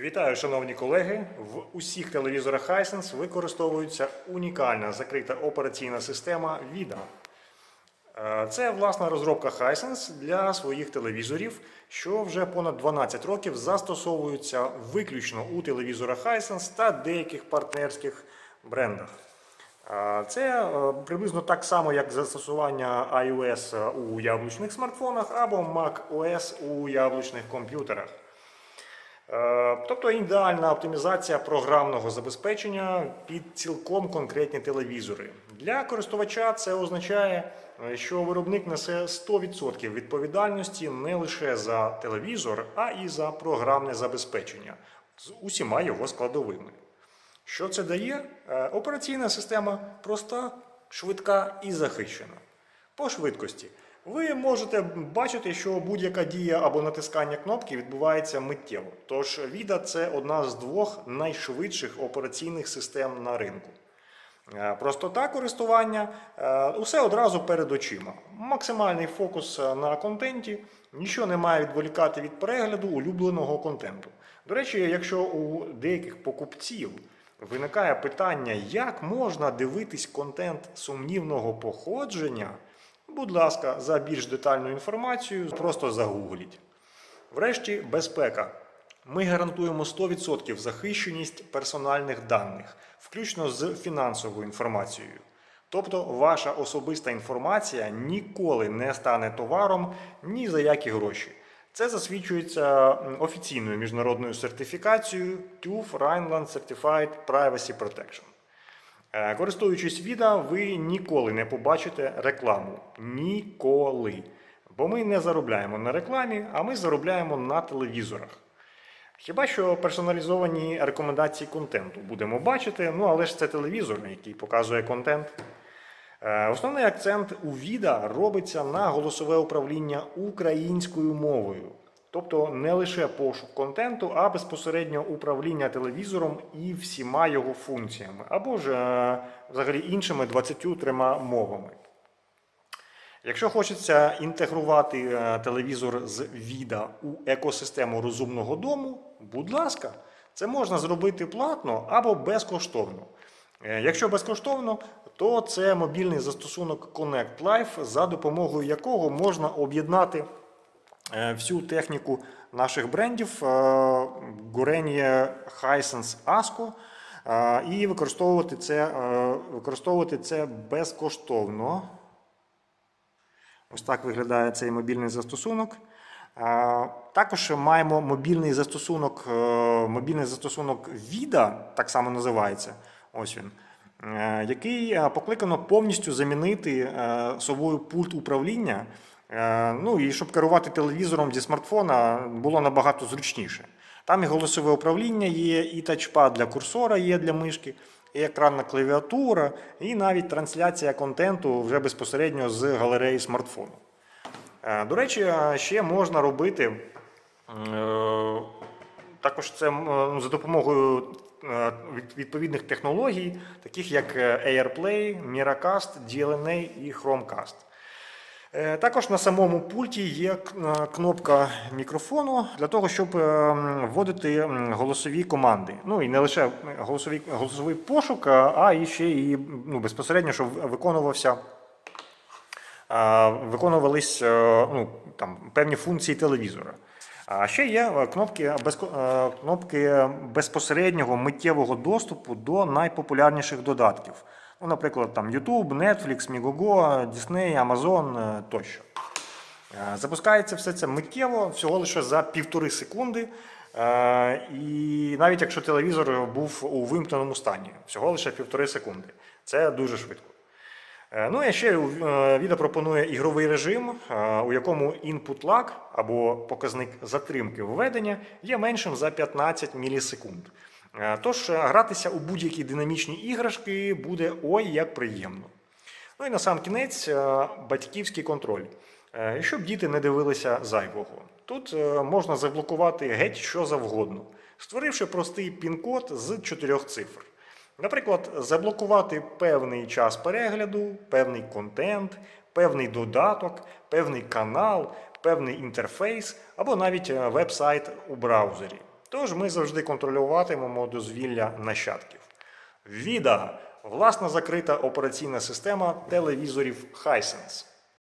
Вітаю, шановні колеги! В усіх телевізорах Hisense використовується унікальна закрита операційна система VIDA. Е, Це власна розробка Hisense для своїх телевізорів, що вже понад 12 років застосовується виключно у телевізорах Hisense та деяких партнерських брендах. Е, Це е, приблизно так само, як застосування iOS у яблучних смартфонах або macOS у яблучних комп'ютерах. Е, Тобто ідеальна оптимізація програмного забезпечення під цілком конкретні телевізори. Для користувача це означає, е, що виробник несе 100% відповідальності не лише за телевізор, а і за програмне забезпечення з усіма його складовими. Що це дає? Е, Операційна система проста, швидка і захищена. По швидкості. Ви можете бачити, що будь-яка дія або натискання кнопки відбувається миттєво. Тож VIDA – це одна з двох найшвидших операційних систем на ринку. Е, Простота користування е, усе одразу перед очима. Максимальний фокус е, на контенті, нічого не має відволікати від перегляду улюбленого контенту. До речі, якщо у деяких покупців виникає питання, як можна дивитись контент сумнівного походження, будь ласка, за більш детальну інформацію просто загугліть. Врешті, безпека. Ми гарантуємо 100% захищеність персональних даних, включно з фінансовою інформацією. Тобто ваша особиста інформація ніколи не стане товаром ні за які гроші. Це засвідчується офіційною міжнародною сертифікацією TÜV Rheinland Certified Privacy Protection. Е, Користуючись відео, ви ніколи не побачите рекламу. Ніколи. Бо ми не заробляємо на рекламі, а ми заробляємо на телевізорах. Хіба що персоналізовані рекомендації контенту будемо бачити, ну але ж це телевізор, який показує контент. Е, Основний акцент у відео робиться на голосове управління українською мовою. Тобто не лише пошук контенту, а безпосередньо управління телевізором і всіма його функціями, або ж е, взагалі іншими 23 мовами. Якщо хочеться інтегрувати е, телевізор з віда у екосистему розумного дому, будь ласка, це можна зробити платно або безкоштовно. Е, Якщо безкоштовно, то це мобільний застосунок Connect Life, за допомогою якого можна об'єднати всю техніку наших брендів е, Gorenia Hisense Asco е, і використовувати це, е, використовувати це безкоштовно. Ось так виглядає цей мобільний застосунок. Е, Також маємо мобільний застосунок, е, мобільний застосунок VIDA, так само називається. Ось він. е, Який е, покликано повністю замінити е, собою пульт управління. Е, Ну і щоб керувати телевізором зі смартфона було набагато зручніше. Там і голосове управління є, і тачпад для курсора є для мишки, і екранна клавіатура, і навіть трансляція контенту вже безпосередньо з галереї смартфону. Е, До речі, е, ще можна робити також це ну, за допомогою відповідних технологій, таких як AirPlay, Miracast, DLNA і Chromecast. Е, Також на самому пульті є е, кнопка мікрофону для того, щоб е, вводити голосові команди. Ну і не лише голосові, голосовий пошук, а і ще і ну, безпосередньо, щоб виконувався виконувались ну, там, певні функції телевізора. А ще є е, кнопки, безко- е, кнопки безпосереднього миттєвого доступу до найпопулярніших додатків. Ну, наприклад, там YouTube, Netflix, Migogo, Disney, Amazon е, тощо. Е, Запускається все це миттєво, всього лише за півтори секунди. Е, І навіть якщо телевізор був у вимкненому стані, всього лише півтори секунди. Це дуже швидко. Е, Ну і ще е, відео пропонує ігровий режим, е, у якому input lag або показник затримки введення є меншим за 15 мілісекунд. Тож гратися у будь-які динамічні іграшки буде ой як приємно. Ну і на сам кінець батьківський контроль. Щоб діти не дивилися зайвого. Тут можна заблокувати геть що завгодно, створивши простий пін-код з чотирьох цифр. Наприклад, заблокувати певний час перегляду, певний контент, певний додаток, певний канал, певний інтерфейс або навіть е, веб-сайт у браузері. Тож ми завжди контролюватимемо дозвілля нащадків. VIDA – власна закрита операційна система телевізорів Hisense.